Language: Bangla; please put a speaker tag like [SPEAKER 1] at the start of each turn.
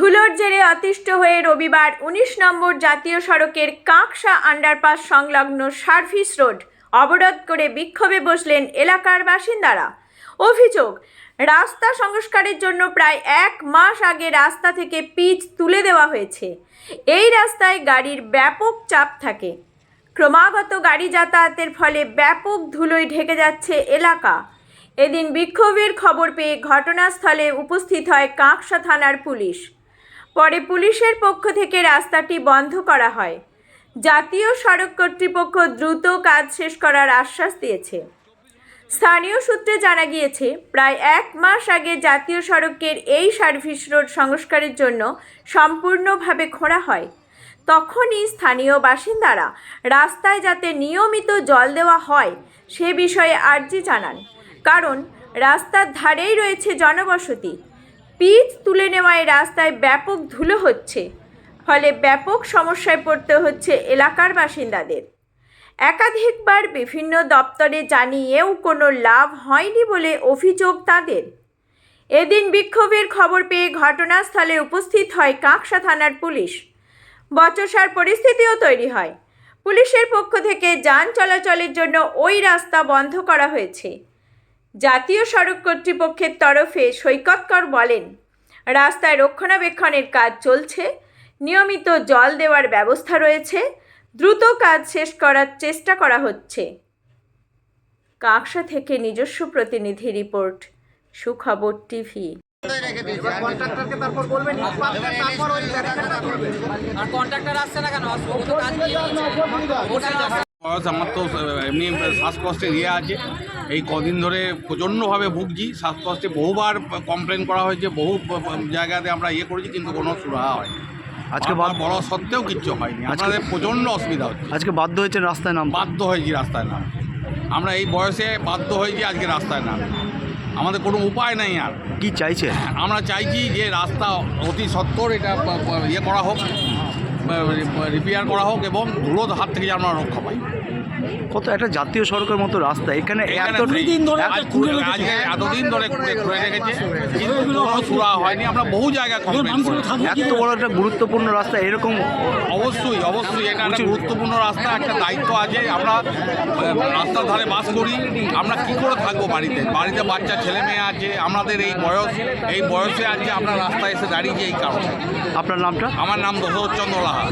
[SPEAKER 1] ধুলোর জেরে অতিষ্ঠ হয়ে রবিবার উনিশ নম্বর জাতীয় সড়কের কাঁকসা আন্ডারপাস সংলগ্ন সার্ভিস রোড অবরোধ করে বিক্ষোভে বসলেন এলাকার বাসিন্দারা। অভিযোগ, রাস্তা সংস্কারের জন্য প্রায় এক মাস আগে রাস্তা থেকে পিচ তুলে দেওয়া হয়েছে। এই রাস্তায় গাড়ির ব্যাপক চাপ থাকে। ক্রমাগত গাড়ি যাতায়াতের ফলে ব্যাপক ধুলোয় ঢেকে যাচ্ছে এলাকা। এদিন বিক্ষোভের খবর পেয়ে ঘটনাস্থলে উপস্থিত হয় কাঁকসা থানার পুলিশ। পরে পুলিশের পক্ষ থেকে রাস্তাটি বন্ধ করা হয়। জাতীয় সড়ক কর্তৃপক্ষ দ্রুত কাজ শেষ করার আশ্বাস দিয়েছে। স্থানীয় সূত্রে জানা গিয়েছে, প্রায় এক মাস আগে জাতীয় সড়কের এই সার্ভিস রোড সংস্কারের জন্য সম্পূর্ণভাবে খোঁড়া হয়। তখনই স্থানীয় বাসিন্দারা রাস্তায় যাতে নিয়মিত জল দেওয়া হয়, সে বিষয়ে আর্জি জানান। কারণ, রাস্তার ধারেই রয়েছে জনবসতি। পিচ তুলে নেওয়ায় রাস্তায় ব্যাপক ধুলো হচ্ছে। ফলে ব্যাপক সমস্যায় পড়তে হচ্ছে এলাকার বাসিন্দাদের। একাধিকবার বিভিন্ন দপ্তরে জানিয়েও কোনো লাভ হয়নি বলে অভিযোগ তাদের। এদিন বিক্ষোভের খবর পেয়ে ঘটনাস্থলে উপস্থিত হয় কাঁকসা থানার পুলিশ। বচসার পরিস্থিতিও তৈরি হয়। পুলিশের পক্ষ থেকে যান চলাচলের জন্য ওই রাস্তা বন্ধ করা হয়েছে। জাতীয় সড়ক কর্তৃপক্ষের তরফে সৈকতকর বলেন রাস্তায় রক্ষণাবেক্ষণের কাজ চলছে নিয়মিত জল দেওয়ার ব্যবস্থা রয়েছে দ্রুত কাজ শেষ করার চেষ্টা করা হচ্ছে। কাঁকসা থেকে নিজস্ব প্রতিনিধি রিপোর্ট সুখবর টিভি।
[SPEAKER 2] নিয়ে নিয়েছে।
[SPEAKER 3] বয়স আমার তো এমনি শ্বাসকষ্টের ইয়ে আছে। এই কদিন ধরে প্রচণ্ডভাবে ভুগছি। শ্বাসকষ্টে বহুবার কমপ্লেন করা হয়েছে বহু জায়গাতে আমরা ইয়ে করেছি কিন্তু কোনো সুরাহা হয়নি।
[SPEAKER 4] আজকে
[SPEAKER 3] বড় সত্ত্বেও কিচ্ছু হয়নি।
[SPEAKER 4] আজকে-
[SPEAKER 3] আমাদের প্রচণ্ড অসুবিধা হচ্ছে।
[SPEAKER 4] আজকে বাধ্য হয়েছে রাস্তায় নাম
[SPEAKER 3] বাধ্য হয়েছি রাস্তায় নাম আমরা এই বয়সে বাধ্য হয়েছি আজকে রাস্তায় নাম আমাদের কোনো উপায় নেই আর।
[SPEAKER 4] কি চাইছে?
[SPEAKER 3] আমরা চাইছি যে রাস্তা অতি সত্বর এটা ইয়ে করা হোক রিপেয়ার করা হোক এবং ধুলোর হাত থেকে যেন আমরা রক্ষা পাই।
[SPEAKER 4] কত একটা জাতীয় সড়কের মতো রাস্তা। এখানে
[SPEAKER 3] এতদিন ধরে খুঁড়ে রেখেছে। কোনো সুরা হয়নি। আমরা বহু জায়গায়
[SPEAKER 4] এত বড় একটা গুরুত্বপূর্ণ রাস্তা এরকম
[SPEAKER 3] অবশ্যই অবশ্যই। এটা একটা গুরুত্বপূর্ণ রাস্তা একটা দায়িত্ব আছে। আমরা রাস্তার ধারে বাস করি। আমরা কি করে থাকব বাড়িতে? বাড়িতে বাচ্চা ছেলে মেয়ে আছে। আমাদের এই বয়স এই বয়সে আজকে আমরা রাস্তায় এসে দাঁড়িয়েছি এই কারণে।
[SPEAKER 4] আপনার নামটা?
[SPEAKER 3] আমার নাম দশরথ চন্দ্র লাহা।